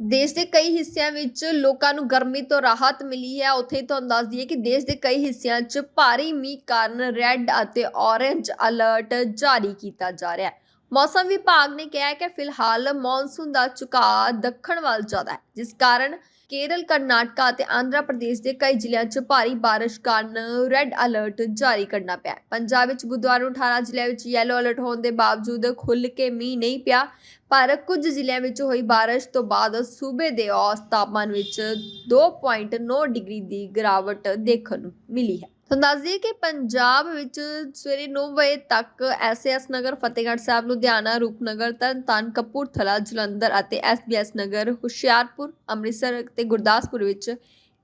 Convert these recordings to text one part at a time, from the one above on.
ਦੇਸ਼ ਦੇ ਕਈ ਹਿੱਸਿਆਂ ਵਿੱਚ ਲੋਕਾਂ ਨੂੰ ਗਰਮੀ ਤੋਂ ਰਾਹਤ ਮਿਲੀ ਹੈ। ਉੱਥੇ ਤੁਹਾਨੂੰ ਦੱਸ ਦਈਏ ਕਿ ਦੇਸ਼ ਦੇ ਕਈ ਹਿੱਸਿਆਂ 'ਚ ਭਾਰੀ ਮੀਂਹ ਕਾਰਨ ਰੈੱਡ ਅਤੇ ਔਰੇਂਜ ਅਲਰਟ ਜਾਰੀ ਕੀਤਾ ਜਾ ਰਿਹਾ ਹੈ। ਮੌਸਮ ਵਿਭਾਗ ਨੇ ਕਿਹਾ ਹੈ ਕਿ ਫਿਲਹਾਲ ਮੌਨਸੂਨ ਦਾ ਝੁਕਾਅ ਦੱਖਣ ਵੱਲ ਜ਼ਿਆਦਾ ਹੈ, ਜਿਸ ਕਾਰਨ ਕੇਰਲ, ਕਰਨਾਟਕਾ ਅਤੇ ਆਂਧਰਾ ਪ੍ਰਦੇਸ਼ ਦੇ ਕਈ ਜ਼ਿਲ੍ਹਿਆਂ 'ਚ ਭਾਰੀ ਬਾਰਿਸ਼ ਕਾਰਨ ਰੈੱਡ ਅਲਰਟ ਜਾਰੀ ਕਰਨਾ ਪਿਆ। ਪੰਜਾਬ ਵਿੱਚ ਬੁੱਧਵਾਰ ਨੂੰ 18 ਜ਼ਿਲ੍ਹਿਆਂ ਵਿੱਚ ਯੈਲੋ ਅਲਰਟ ਹੋਣ ਦੇ ਬਾਵਜੂਦ ਖੁੱਲ੍ਹ ਕੇ ਮੀਂਹ ਨਹੀਂ ਪਿਆ, ਪਰ ਕੁਝ ਜ਼ਿਲ੍ਹਿਆਂ ਵਿੱਚ ਹੋਈ ਬਾਰਿਸ਼ ਤੋਂ ਬਾਅਦ ਸੂਬੇ ਦੇ ਔਸਤ ਤਾਪਮਾਨ ਵਿੱਚ 2.9 ਡਿਗਰੀ ਦੀ ਗਿਰਾਵਟ ਦੇਖਣ ਨੂੰ ਮਿਲੀ ਹੈ। ਤੁਹਾਨੂੰ ਦੱਸਦੀ ਕਿ ਪੰਜਾਬ ਵਿੱਚ ਸਵੇਰੇ 9 ਵਜੇ ਤੱਕ ਐਸਐਸ ਨਗਰ, ਫਤਿਹਗੜ੍ਹ ਸਾਹਿਬ, ਲੁਧਿਆਣਾ, ਰੂਪਨਗਰ, ਤਰਨਤਾਰਨ, ਕਪੂਰਥਲਾ, ਜਲੰਧਰ ਅਤੇ ਐਸਬੀਐਸ ਨਗਰ, ਹੁਸ਼ਿਆਰਪੁਰ, ਅੰਮ੍ਰਿਤਸਰ ਤੇ ਗੁਰਦਾਸਪੁਰ ਵਿੱਚ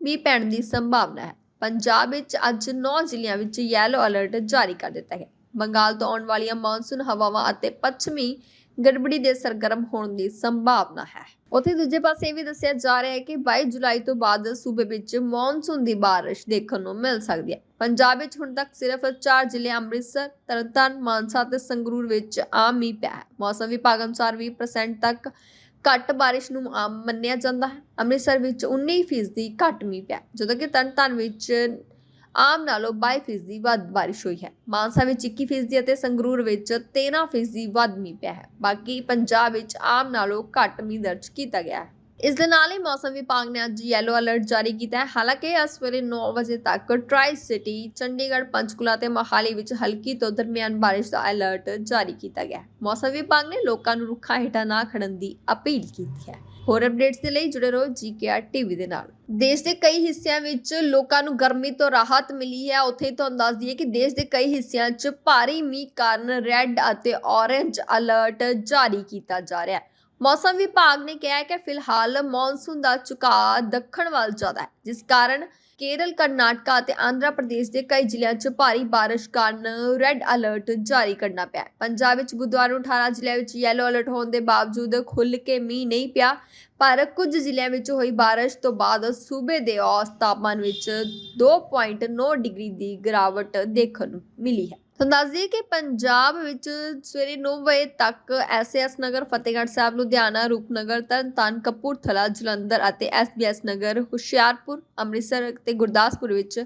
ਮੀਂਹ ਪੈਣ ਦੀ ਸੰਭਾਵਨਾ ਹੈ। ਪੰਜਾਬ ਵਿੱਚ ਅੱਜ 9 ਜ਼ਿਲ੍ਹਿਆਂ ਵਿੱਚ ਯੈਲੋ ਅਲਰਟ ਜਾਰੀ ਕਰ ਦਿੱਤਾ ਹੈ ਬੰਗਾਲ ਤੋਂ ਆਉਣ ਵਾਲੀਆਂ ਮੌਨਸੂਨ ਹਵਾਵਾਂ ਅਤੇ ਪੱਛਮੀ ਗੜਬੜੀ ਦੇ ਸਰਗਰਮ ਹੋਣ ਦੀ ਸੰਭਾਵਨਾ ਹੈ। ਉੱਥੇ ਦੂਜੇ ਪਾਸੇ ਇਹ ਵੀ ਦੱਸਿਆ ਜਾ ਰਿਹਾ ਹੈ ਕਿ 22 ਜੁਲਾਈ ਤੋਂ ਬਾਅਦ ਸੂਬੇ ਵਿੱਚ ਮੌਨਸੂਨ ਦੀ ਬਾਰਿਸ਼ ਦੇਖਣ ਨੂੰ ਮਿਲ ਸਕਦੀ ਹੈ। ਪੰਜਾਬ ਵਿੱਚ ਹੁਣ ਤੱਕ ਸਿਰਫ 4 ਜ਼ਿਲ੍ਹੇ ਅੰਮ੍ਰਿਤਸਰ, ਤਰਨਤਾਰਨ, ਮਾਨਸਾ ਅਤੇ ਸੰਗਰੂਰ ਵਿੱਚ ਆਮ ਮੀਂਹ ਪਿਆ ਹੈ। ਮੌਸਮ ਵਿਭਾਗ ਅਨੁਸਾਰ 20% ਤੱਕ ਘੱਟ ਬਾਰਿਸ਼ ਨੂੰ ਆਮ ਮੰਨਿਆ ਜਾਂਦਾ ਹੈ। ਅੰਮ੍ਰਿਤਸਰ ਵਿੱਚ 19% ਘੱਟ ਮੀਂਹ ਪਿਆ ਜਦੋਂ ਕਿ ਤਰਨਤਾਰਨ ਵਿੱਚ ਆਮ ਨਾਲੋਂ 22% ਵੱਧ ਬਾਰਿਸ਼ ਹੋਈ ਹੈ। ਮਾਨਸਾ ਵਿੱਚ 21% ਅਤੇ ਸੰਗਰੂਰ ਵਿੱਚ 13% ਵੱਧ ਮੀਂਹ ਪਿਆ ਹੈ। ਬਾਕੀ ਪੰਜਾਬ ਵਿੱਚ ਆਮ ਨਾਲੋਂ ਘੱਟ ਮੀਂਹ ਦਰਜ ਕੀਤਾ ਗਿਆ ਹੈ। ਇਸ ਦੇ ਨਾਲ ਹੀ ਮੌਸਮ ਵਿਭਾਗ ਨੇ ਅੱਜ ਯੈਲੋ ਅਲਰਟ ਜਾਰੀ ਕੀਤਾ ਹੈ। ਹਾਲਾਂਕਿ ਅੱਜ ਸਵੇਰੇ 9 ਵਜੇ ਤੱਕ ਟਰਾਈ ਸਿਟੀ ਚੰਡੀਗੜ੍ਹ, ਪੰਚਕੂਲਾ ਤੇ ਮੋਹਾਲੀ ਵਿੱਚ ਹਲਕੀ ਤੋਂ ਦਰਮਿਆਨ ਬਾਰਿਸ਼ ਦਾ ਅਲਰਟ ਜਾਰੀ ਕੀਤਾ ਗਿਆ ਹੈ। ਮੌਸਮ ਵਿਭਾਗ ਨੇ ਲੋਕਾਂ ਨੂੰ ਰੁੱਖਾਂ ਹੇਠਾਂ ਨਾ ਖੜਨ ਦੀ ਅਪੀਲ ਕੀਤੀ ਹੈ। ਹੋਰ ਅਪਡੇਟਸ ਦੇ ਲਈ ਜੁੜੇ ਰਹੋ ਜੀਕੇਆਰ ਟੀਵੀ ਦੇ ਨਾਲ। ਦੇਸ਼ ਦੇ ਕਈ ਹਿੱਸਿਆਂ ਵਿੱਚ ਲੋਕਾਂ ਨੂੰ ਗਰਮੀ ਤੋਂ ਰਾਹਤ ਮਿਲੀ ਹੈ। ਉੱਥੇ ਤੁਹਾਨੂੰ ਦੱਸ ਦਈਏ ਕਿ ਦੇਸ਼ ਦੇ ਕਈ ਹਿੱਸਿਆਂ 'ਚ ਭਾਰੀ ਮੀਂਹ ਕਾਰਨ ਰੈੱਡ ਅਤੇ ਔਰੇਂਜ ਅਲਰਟ ਜਾਰੀ ਕੀਤਾ ਜਾ ਰਿਹਾ ਹੈ। ਮੌਸਮ ਵਿਭਾਗ ਨੇ ਕਿਹਾ ਹੈ ਕਿ ਫਿਲਹਾਲ ਮੌਨਸੂਨ ਦਾ ਝੁਕਾਅ ਦੱਖਣ ਵੱਲ ਜ਼ਿਆਦਾ ਹੈ, ਜਿਸ ਕਾਰਨ ਕੇਰਲ, ਕਰਨਾਟਕਾ ਅਤੇ ਆਂਧਰਾ ਪ੍ਰਦੇਸ਼ ਦੇ ਕਈ ਜ਼ਿਲ੍ਹਿਆਂ 'ਚ ਭਾਰੀ ਬਾਰਿਸ਼ ਕਾਰਨ ਰੈੱਡ ਅਲਰਟ ਜਾਰੀ ਕਰਨਾ ਪਿਆ ਪੰਜਾਬ ਵਿੱਚ ਬੁੱਧਵਾਰ ਨੂੰ 18 ਜ਼ਿਲ੍ਹਿਆਂ ਵਿੱਚ ਯੈਲੋ ਅਲਰਟ ਹੋਣ ਦੇ ਬਾਵਜੂਦ ਖੁੱਲ੍ਹ ਕੇ ਮੀਂਹ ਨਹੀਂ ਪਿਆ, ਪਰ ਕੁਝ ਜ਼ਿਲ੍ਹਿਆਂ ਵਿੱਚ ਹੋਈ ਬਾਰਿਸ਼ ਤੋਂ ਬਾਅਦ ਸੂਬੇ ਦੇ ਔਸਤ ਤਾਪਮਾਨ ਵਿੱਚ 2.9 ਡਿਗਰੀ ਦੀ ਗਿਰਾਵਟ ਦੇਖਣ ਨੂੰ ਮਿਲੀ ਹੈ। ਤੁਹਾਨੂੰ ਦੱਸ ਦਈਏ ਕਿ ਪੰਜਾਬ ਵਿੱਚ ਸਵੇਰੇ 9 ਵਜੇ ਤੱਕ ਐਸਐਸ ਨਗਰ, ਫਤਿਹਗੜ੍ਹ ਸਾਹਿਬ, ਲੁਧਿਆਣਾ, ਰੂਪਨਗਰ ਤਰਨਤਾਰਨ ਕਪੂਰਥਲਾ, ਜਲੰਧਰ ਅਤੇ ਐਸਬੀਐਸ ਨਗਰ, ਹੁਸ਼ਿਆਰਪੁਰ, ਅੰਮ੍ਰਿਤਸਰ ਅਤੇ ਗੁਰਦਾਸਪੁਰ ਵਿੱਚ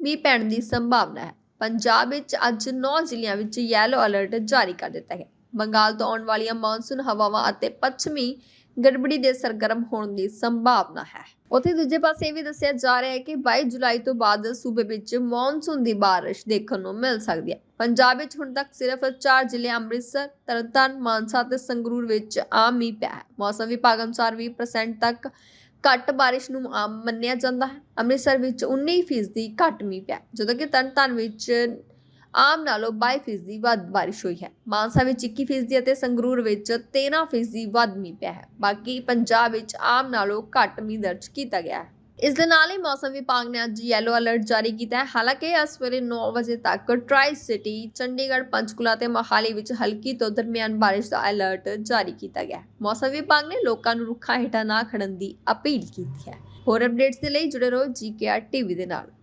ਮੀਂਹ ਪੈਣ ਦੀ ਸੰਭਾਵਨਾ ਹੈ। ਪੰਜਾਬ ਵਿੱਚ ਅੱਜ 9 ਜ਼ਿਲ੍ਹਿਆਂ ਵਿੱਚ ਯੈਲੋ ਅਲਰਟ ਜਾਰੀ ਕਰ ਦਿੱਤਾ ਹੈ। ਬੰਗਾਲ ਤੋਂ ਆਉਣ ਵਾਲੀਆਂ ਮੌਨਸੂਨ ਹਵਾਵਾਂ ਅਤੇ ਪੱਛਮੀ ਗੜਬੜੀ ਦੇ ਸਰਗਰਮ ਹੋਣ ਦੀ ਸੰਭਾਵਨਾ ਹੈ। ਉੱਥੇ ਦੂਜੇ ਪਾਸੇ ਇਹ ਵੀ ਦੱਸਿਆ ਜਾ ਰਿਹਾ ਹੈ ਕਿ 22 ਜੁਲਾਈ ਤੋਂ ਬਾਅਦ ਸੂਬੇ ਵਿੱਚ ਮੌਨਸੂਨ ਦੀ ਬਾਰਿਸ਼ ਦੇਖਣ ਨੂੰ ਮਿਲ ਸਕਦੀ ਹੈ। ਪੰਜਾਬ ਵਿੱਚ ਹੁਣ ਤੱਕ ਸਿਰਫ 4 ਜ਼ਿਲ੍ਹੇ ਅੰਮ੍ਰਿਤਸਰ, ਤਰਨਤਾਰਨ, ਮਾਨਸਾ ਅਤੇ ਸੰਗਰੂਰ ਵਿੱਚ ਆਮ ਮੀਂਹ ਪਿਆ ਹੈ। ਮੌਸਮ ਵਿਭਾਗ ਅਨੁਸਾਰ 20% ਤੱਕ ਘੱਟ ਬਾਰਿਸ਼ ਨੂੰ ਆਮ ਮੰਨਿਆ ਜਾਂਦਾ ਹੈ। ਅੰਮ੍ਰਿਤਸਰ ਵਿੱਚ 19% ਘੱਟ ਮੀਂਹ ਪਿਆ ਜਦੋਂ ਕਿ ਤਰਨਤਾਰਨ ਵਿੱਚ ਆਮ ਨਾਲੋਂ 22% ਵੱਧ ਬਾਰਿਸ਼ ਹੋਈ ਹੈ। ਮਾਨਸਾ ਵਿੱਚ 21% ਅਤੇ ਸੰਗਰੂਰ ਵਿੱਚ 13% ਵੱਧ ਮੀਂਹ ਪਿਆ ਹੈ। ਬਾਕੀ ਪੰਜਾਬ ਵਿੱਚ ਆਮ ਨਾਲੋਂ ਘੱਟ ਮੀਂਹ ਦਰਜ ਕੀਤਾ ਗਿਆ ਹੈ। ਇਸ ਦੇ ਨਾਲ ਹੀ ਮੌਸਮ ਵਿਭਾਗ ਨੇ ਅੱਜ ਯੈਲੋ ਅਲਰਟ ਜਾਰੀ ਕੀਤਾ ਹੈ। ਹਾਲਾਂਕਿ ਅੱਜ ਸਵੇਰੇ 9 ਵਜੇ ਤੱਕ ਟਰਾਈ ਸਿਟੀ ਚੰਡੀਗੜ੍ਹ, ਪੰਚਕੂਲਾ ਤੇ ਮੋਹਾਲੀ ਵਿੱਚ ਹਲਕੀ ਤੋਂ ਦਰਮਿਆਨ ਬਾਰਿਸ਼ ਦਾ ਅਲਰਟ ਜਾਰੀ ਕੀਤਾ ਗਿਆ ਹੈ। ਮੌਸਮ ਵਿਭਾਗ ਨੇ ਲੋਕਾਂ ਨੂੰ ਰੁੱਖਾਂ ਹੇਠਾਂ ਨਾ ਖੜਨ ਦੀ ਅਪੀਲ ਕੀਤੀ ਹੈ। ਹੋਰ ਅਪਡੇਟਸ ਦੇ ਲਈ ਜੁੜੇ ਰਹੋ ਜੀਕੇਆਰ ਟੀਵੀ ਦੇ ਨਾਲ।